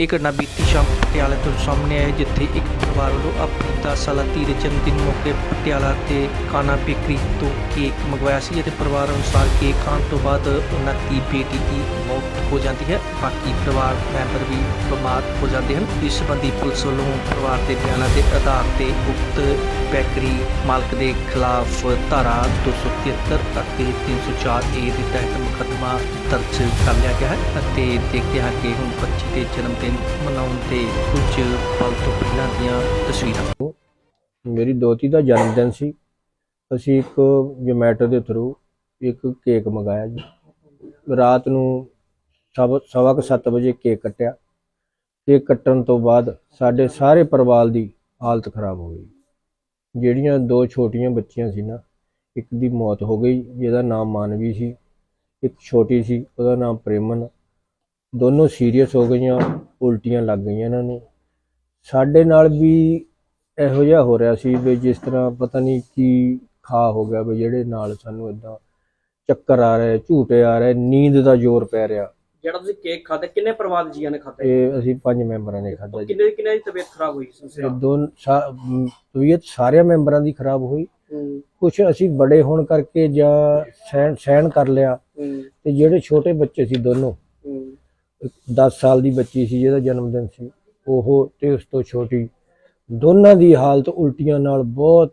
ਇਹ ਘਟਨਾ ਬੀਤੀ ਸ਼ਾਮ ਪਟਿਆਲੇ ਤੋਂ ਸਾਹਮਣੇ ਆਈ, ਜਿੱਥੇ ਇੱਕ ਪਰਿਵਾਰ ਵੱਲੋਂ ਆਪਣੀ 10 ਸਾਲਾ ਧੀ ਦੇ ਜਨਮ ਦਿਨ ਮੌਕੇ ਪਟਿਆਲਾ ਤੇ ਕਾਨਾ ਬੇਕਰੀ ਤੋਂ ਕੇਕ ਮੰਗਵਾਇਆ ਸੀ ਅਤੇ ਪਰਿਵਾਰ ਅਨੁਸਾਰ ਕੇਕ ਖਾਣ ਤੋਂ ਬਾਅਦ ਉਹਨਾਂ ਦੀ ਬੇਟੀ ਦੀ ਮੌਤ ਹੋ ਜਾਂਦੀ ਹੈ। ਬਾਕੀ ਪਰਿਵਾਰ ਮੈਂਬਰ ਵੀ ਬਿਮਾਰ ਹੋ ਜਾਂਦੇ ਹਨ। ਇਸ ਸੰਬੰਧੀ ਪੁਲਿਸ ਵੱਲੋਂ ਪਰਿਵਾਰ ਦੇ ਬਿਆਨਾਂ ਦੇ ਆਧਾਰ ਤੇ ਉਕਤ ਬੇਕਰੀ ਮਾਲਕ ਦੇ ਖਿਲਾਫ ਧਾਰਾ 273 ਅਤੇ 304 ਏ ਦੇ ਤਹਿਤ ਮੁਕੱਦਮਾ ਦਰਜ ਕਰ ਲਿਆ ਗਿਆ ਹੈ ਅਤੇ ਦੇਖਦੇ ਹਾਂ ਕਿ ਹੁਣ ਬੱਚੀ ਦੇ ਜਨਮ ਦੇ ਦਿਨ ਮਨਾਉਣ ਦੇ ਕੁਝ ਪਲ ਤੋਂ ਪਹਿਲਾਂ ਦੀਆਂ ਤਸਵੀਰਾਂ। ਮੇਰੀ ਦੋਤੀ ਦਾ ਜਨਮ ਦਿਨ ਸੀ। ਅਸੀਂ ਇੱਕ ਜੋਮੈਟੋ ਦੇ ਥਰੂ ਇੱਕ ਕੇਕ ਮੰਗਾਇਆ ਜੀ। ਰਾਤ ਨੂੰ ਸਵਾ ਸਵਾ ਕੁ ਸੱਤ ਵਜੇ ਕੇਕ ਕੱਟਿਆ। ਕੇਕ ਕੱਟਣ ਤੋਂ ਬਾਅਦ ਸਾਡੇ ਸਾਰੇ ਪਰਿਵਾਰ ਦੀ ਹਾਲਤ ਖਰਾਬ ਹੋ ਗਈ। ਜਿਹੜੀਆਂ ਦੋ ਛੋਟੀਆਂ ਬੱਚੀਆਂ ਸੀ ਨਾ, ਇੱਕ ਦੀ ਮੌਤ ਹੋ ਗਈ, ਜਿਹਦਾ ਨਾਮ ਮਾਨਵੀ ਸੀ, ਇੱਕ ਛੋਟੀ ਸੀ, ਉਹਦਾ ਨਾਮ ਪ੍ਰੇਮਨ। ਦੋਨੋਂ ਸੀਰੀਅਸ ਹੋ ਗਈਆਂ ਉਲਟੀਆਂ ਲੱਗ ਗਈਆਂ ਇਹਨਾਂ ਨੂੰ। ਸਾਡੇ ਨਾਲ ਵੀ ਇਹੋ ਜਿਹਾ ਹੋ ਰਿਹਾ ਸੀ ਵੀ ਜਿਸ ਤਰ੍ਹਾਂ ਪਤਾ ਨਹੀਂ ਕੀ ਖਾ ਹੋ ਗਿਆ ਵੀ ਜਿਹੜੇ ਨਾਲ ਸਾਨੂੰ ਇਦਾਂ ਚੱਕਰ ਆ ਰਹੇ ਝੂਟੇ ਆ ਰਹੇ ਨੀਂਦ ਦਾ ਜ਼ੋਰ ਪੈ ਰਿਹਾ। ਜਿਹੜਾ ਤੁਸੀਂ ਕੇਕ ਖਾਦਾ ਕਿੰਨੇ ਪਰਿਵਾਰ ਦੇ ਜੀਆਂ ਨੇ ਖਾਦਾ ਇਹ ਅਸੀਂ ਪੰਜ ਮੈਂਬਰਾਂ ਨੇ ਜੀ। ਕਿੰਨੇ ਕਿੰਨੇ ਦੀ ਤਬੀਅਤ ਖਰਾਬ ਹੋਈ ਸੀ ਦੋਨ ਤਬੀਅਤ ਸਾਰਿਆਂ ਮੈਂਬਰਾਂ ਦੀ ਖਰਾਬ ਹੋਈ। ਕੁਝ ਅਸੀਂ ਬੜੇ ਹੋਣ ਕਰਕੇ ਜਾਂ ਸਹਿਣ ਕਰ ਲਿਆ। ਤੇ ਜਿਹੜੇ ਛੋਟੇ ਬੱਚੇ ਸੀ ਦੋਨੋਂ 10 ਸਾਲ ਦੀ ਬੱਚੀ ਸੀ ਜਿਹਦਾ ਜਨਮ ਦਿਨ ਸੀ। ਉਹ ਤੇ ਉਸ ਤੋਂ ਛੋਟੀ। ਦੋਨਾਂ ਦੀ ਹਾਲਤ ਉਲਟੀਆਂ ਨਾਲ ਬਹੁਤ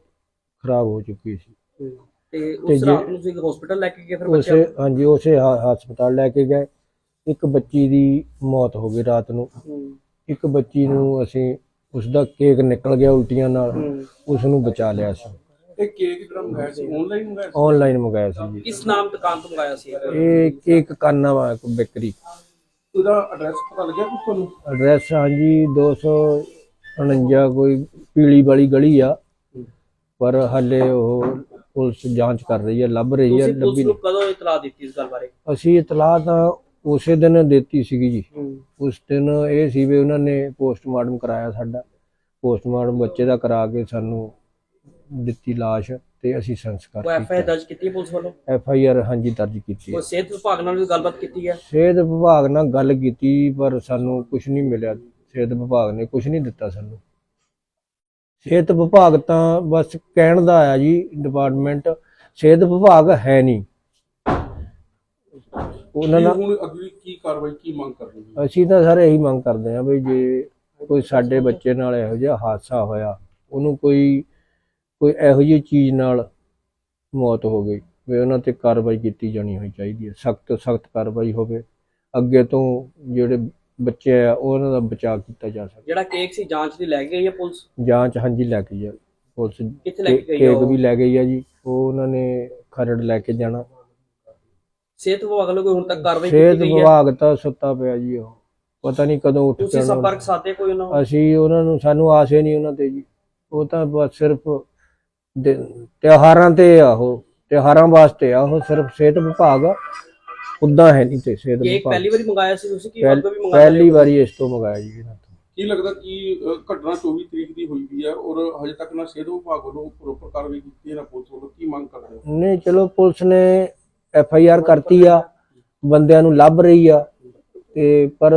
ਖਰਾਬ ਹੋ ਚੁੱਕੀ ਸੀ। ਤੇ ਉਸ ਰਾਤ ਨੂੰ ਤੁਸੀਂ ਹਸਪੀਟਲ ਲੈ ਕੇ ਗਏ ਫਿਰ ਉਸੇ ਹਾਂਜੀ ਉਸੇ ਹਸਪਤਾਲ ਲੈ ਕੇ ਗਏ। ਇੱਕ ਬੱਚੀ ਦੀ ਮੌਤ ਹੋ ਗਈ ਰਾਤ ਨੂੰ। ਇੱਕ ਬੱਚੀ ਨੂੰ ਅਸੀਂ ਉਸ ਦਾ ਕੇਕ ਨਿਕਲ ਗਿਆ ਉਲਟੀਆਂ ਨਾਲ। ਉਸ ਨੂੰ ਬਚਾ ਲਿਆ ਸੀ। ਇਹ ਕੇਕ ਜਿਹੜਾ ਮੰਗਾਇਆ ਸੀ? ਆਨਲਾਈਨ ਮੰਗਾਇਆ ਸੀ? ਆਨਲਾਈਨ ਮੰਗਾਇਆ ਸੀ ਜੀ। ਕਿਸ ਨਾਮ ਦੁਕਾਨ ਤੋਂ ਮੰਗਾਇਆ ਸੀ? ਇਹ ਕੇਕ ਕਾਨਾ ਵਾ ਬੇਕਰੀ। ਉਹਦਾ ਐਡਰੈਸ ਪਤਾ ਲੱਗਿਆ ਕੁਝ ਤੁਹਾਨੂੰ? ਐਡਰੈਸ ਹਾਂਜੀ 249 ਕੋਈ ਪੀਲੀ ਵਾਲੀ ਗਲੀ ਆ। ਪਰ ਹਾਲੇ ਉਹ ਪੁਲਿਸ ਜਾਂਚ ਕਰ ਰਹੀ ਹੈ ਲੱਭ ਰਹੀ ਹੈ ਤੁਸੀਂ ਪੁਲਿਸ ਲੱਭੀ ਨੂੰ ਕਦੋਂ ਇਤਲਾਹ ਦਿੱਤੀ ਇਸ ਗੱਲ ਬਾਰੇ? ਅਸੀਂ ਇਤਲਾਹ ਤਾਂ ਉਸੇ ਦਿਨ ਦਿੱਤੀ ਸੀਗੀ ਜੀ। ਉਸ ਦਿਨ ਇਹ ਸੀ ਵੀ ਉਹਨਾਂ ਨੇ ਪੋਸਟਮਾਰਟਮ ਕਰਾਇਆ ਸਾਡਾ। ਪੋਸਟਮਾਰਟਮ ਬੱਚੇ ਦਾ ਕਰਾ ਕੇ ਸਾਨੂੰ ਦਿੱਤੀ ਲਾਸ਼। ਤੇ ਅਸੀਂ ਸੰਸਕਾਰ ਉਹ ਐਫ ਆਈ ਕੀਤਾ ਦਰਜ ਕੀਤੀ ਹੈ ਪੁਲਿਸ ਵੱਲੋਂ? ਐਫ ਆਈ ਆਰ ਹਾਂਜੀ ਦਰਜ ਕੀਤੀ ਹੈ। ਕੋਈ ਸਿਹਤ ਵਿਭਾਗ ਨਾਲ ਵੀ ਗੱਲਬਾਤ ਕੀਤੀ ਹੈ? ਸਿਹਤ ਵਿਭਾਗ ਨਾਲ ਗੱਲ ਕੀਤੀ ਪਰ ਸਾਨੂੰ ਕੁਝ ਨਹੀਂ ਮਿਲਿਆ। ਸਿਹਤ ਵਿਭਾਗ ਨੇ ਕੁਝ ਨਹੀਂ ਦਿੱਤਾ ਸਾਨੂੰ। ਸਿਹਤ ਵਿਭਾਗ ਤਾਂ ਬਸ ਕਹਿਣ ਦਾ ਆਇਆ ਜੀ ਡਿਪਾਰਟਮੈਂਟ ਸਿਹਤ ਵਿਭਾਗ ਹੈ ਨਹੀਂ। ਉਹਨਾਂ ਨਾਲ ਹੁਣ ਅਗਲੀ ਕੀ ਕਾਰਵਾਈ ਕੀ ਮੰਗ ਕਰ ਰਹੇ ਹੋ ਅਸੀਂ ਤਾਂ ਸਾਰੇ ਇਹੀ ਮੰਗ ਕਰਦੇ ਹਾਂ ਵੀ ਜੇ ਕੋਈ ਸਾਡੇ ਬੱਚੇ ਨਾਲ ਇਹੋ ਜਿਹਾ ਹਾਦਸਾ ਹੋਇਆ ਉਹਨੂੰ ਕੋਈ ਕੋਈ ਇਹੋ ਜਿਹੀ ਚੀਜ਼ ਨਾਲ ਮੌਤ ਹੋ ਗਈ ਵੀ ਉਹਨਾਂ ਤੇ ਕਾਰਵਾਈ ਕੀਤੀ ਜਾਣੀ ਹੋਈ ਚਾਹੀਦੀ ਹੈ। ਸਖਤ ਸਖਤ ਕਾਰਵਾਈ ਹੋਵੇ। ਅੱਗੇ ਤੋਂ ਜਿਹੜੇ ਬੱਚੇ ਆ ਉਹਨਾਂ ਦਾ ਬਚਾਅ ਕੀਤਾ ਜਾ ਸਕੇ। ਜਿਹੜਾ ਕੇਕ ਸੀ ਜਾਂਚ ਦੀ ਲੈ ਕੇ ਗਈ ਹੈ ਪੁਲਿਸ? ਜਾਂਚ ਹਾਂਜੀ ਲੈ ਕੇ ਜਾ ਪੁਲਿਸ ਕਿੱਥੇ ਲੈ ਕੇ ਗਈ ਹੈ ਕੇਕ ਉਹ? ਵੀ ਲੈ ਗਈ ਆ ਜੀ। ਉਹ ਉਹਨਾਂ ਨੇ ਖਰੜ ਲੈ ਕੇ ਜਾਣਾ। ਸਿਹਤ ਵਿਭਾਗ ਵੱਲੋਂ ਕੋਈ ਹੁਣ ਤੱਕ ਕਾਰਵਾਈ ਸਿਹਤ ਕੀਤੀ ਗਈ ਹੈ? ਵਿਭਾਗ ਤਾਂ ਸੁੱਤਾ ਪਿਆ ਜੀ ਉਹ। ਪਤਾ ਨਹੀਂ ਕਦੋਂ ਉੱਠ ਤੁਸੀਂ ਪੈਣਾ ਸੰਪਰਕ ਸਾਧੇ ਕੋਈ ਉਹਨਾਂ? ਅਸੀਂ ਉਹਨਾਂ ਨੂੰ ਸਾਨੂੰ ਆਸ ਹੀ ਨਹੀਂ ਉਹਨਾਂ ਤੇ ਜੀ। ਉਹ ਤਾਂ ਬਸ ਸਿਰਫ ਦਿ- ਤਿਉਹਾਰਾਂ ਤੇ ਆ ਉਹ ਤਿਉਹਾਰਾਂ ਵਾਸਤੇ ਆ ਉਹ ਸਿਰਫ ਸਿਹਤ ਵਿਭਾਗ ਉਦਾਂ ਹੈ ਨਹੀਂ ਤੇ ਸਿਹਤ ਕੇਕ ਵਿਭਾਗ। ਪਹਿਲੀ ਵਾਰੀ ਮੰਗਾਇਆ ਸੀ ਤੁਸੀਂ ਕੀ ਪਹਿਲ- ਅੱਗੇ ਵੀ ਮੰਗਾਇਆ ਪਹਿਲੀ ਵਾਰੀ ਇਸ ਤੋਂ ਮੰਗਾਇਆ ਜੀ ਇਹਨਾਂ ਤੋਂ। ਕੀ ਲੱਗਦਾ ਕਿ ਅ, ਘਟਨਾ 24 ਤਰੀਕ ਦੀ ਹੋਈ ਵੀ ਹੈ ਔਰ ਹਜੇ ਤੱਕ ਨਾ ਸਿਹਤ ਵਿਭਾਗ ਵੱਲੋਂ ਪ੍ਰੋਪਰ ਕਾਰਵਾਈ ਕੀਤੀ ਹੈ ਨਾ ਪੁਲਿਸ ਵੱਲੋਂ ਕੀ ਮੰਗ ਕਰ ਰਹੇ ਹੋ? ਨਹੀਂ ਚਲੋ ਪੁਲਿਸ ਨੇ ਐਫ ਆਈ ਆਰ ਕਰਤੀ ਆ ਬੰਦਿਆਂ ਨੂੰ ਲੱਭ ਰਹੀ ਆ ਤੇ ਪਰ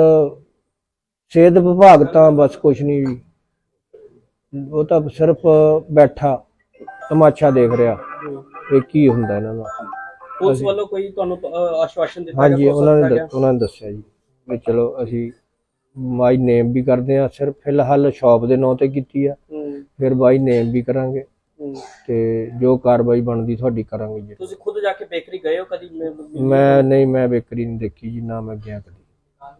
ਸਿਹਤ ਵਿਭਾਗ ਤਾਂ ਬਸ ਕੁਝ ਨਹੀਂ ਜੀ। ਉਹ ਤਾਂ ਸਿਰਫ ਬੈਠਾ। ਤਮਾਸ਼ਾ ਦੇਖ ਰਿਹਾ। ਇਹ ਕੀ ਹੁੰਦਾ ਇਹਨਾਂ ਦਾ? ਪੁਲਿਸ ਵੱਲੋਂ ਕੋਈ ਤੁਹਾਨੂੰ ਅ, ਆਸ਼ਵਾਸਨ ਦਿੱਤਾ ਹਾਂਜੀ ਉਹਨਾਂ ਨੇ ਦਿੱਤਾ ਦੱਸ- ਉਹਨਾਂ ਨੇ ਦੱਸਿਆ ਜੀ ਵੀ ਚਲੋ ਅਸੀਂ ਬਾਈ ਨੇਮ ਵੀ ਕਰਦੇ ਆ ਸਿਰਫ ਫਿਲਹਾਲ ਸ਼ਾਪ ਦੇ ਨਾਂ ਤੇ ਕੀਤੀ ਆ। ਗਿਆ? ਹੂੰ, ਫਿਰ ਬਾਈ ਨੇਮ ਵੀ ਕਰਾਂਗੇ। ਹੂੰ। ਤੇ ਜੋ ਕਾਰਵਾਈ ਬਣਦੀ ਤੁਹਾਡੀ ਕਰਾਂਗੇ ਜੀ। ਤੁਸੀਂ ਖੁਦ ਜਾ ਕੇ ਬੇਕਰੀ ਗਏ ਹੋ ਕਦੀ? ਮੈਂ- ਮੈਂ ਨਹੀਂ ਮੈਂ ਬੇਕਰੀ ਨਹੀਂ ਦੇਖੀ ਜੀ ਨਾ ਮੈਂ ਗਿਆ ਕਦੀ।